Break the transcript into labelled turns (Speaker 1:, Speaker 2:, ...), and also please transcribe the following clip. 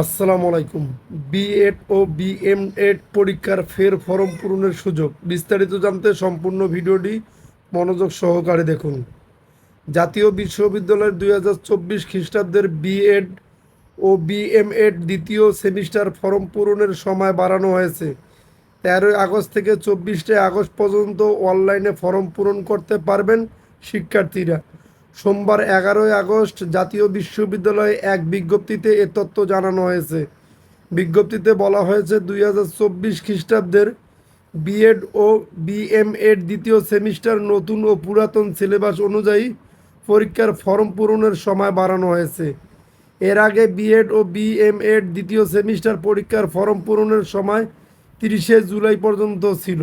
Speaker 1: আসসালামু আলাইকুম। বিএড ও বিএমএড পরীক্ষার ফের ফর্ম পূরণের সুযোগ। বিস্তারিত জানতে সম্পূর্ণ ভিডিওটি মনোযোগ সহকারে দেখুন। জাতীয় বিশ্ববিদ্যালয়ের দুই হাজার চব্বিশ খ্রিস্টাব্দের বিএড ও বিএমএড দ্বিতীয় সেমিস্টার ফর্ম পূরণের সময় বাড়ানো হয়েছে। তেরোই আগস্ট থেকে চব্বিশে আগস্ট পর্যন্ত অনলাইনে ফর্ম পূরণ করতে পারবেন শিক্ষার্থীরা। সোমবার এগারোই আগস্ট জাতীয় বিশ্ববিদ্যালয়ে এক বিজ্ঞপ্তিতে এ তথ্য জানানো হয়েছে। বিজ্ঞপ্তিতে বলা হয়েছে, দুই হাজার চব্বিশ খ্রিস্টাব্দের বিএড ও বিএমএড দ্বিতীয় সেমিস্টার নতুন ও পুরাতন সিলেবাস অনুযায়ী পরীক্ষার ফর্ম পূরণের সময় বাড়ানো হয়েছে। এর আগে বিএড ও বিএমএড দ্বিতীয় সেমিস্টার পরীক্ষার ফর্ম পূরণের সময় তিরিশে জুলাই পর্যন্ত ছিল।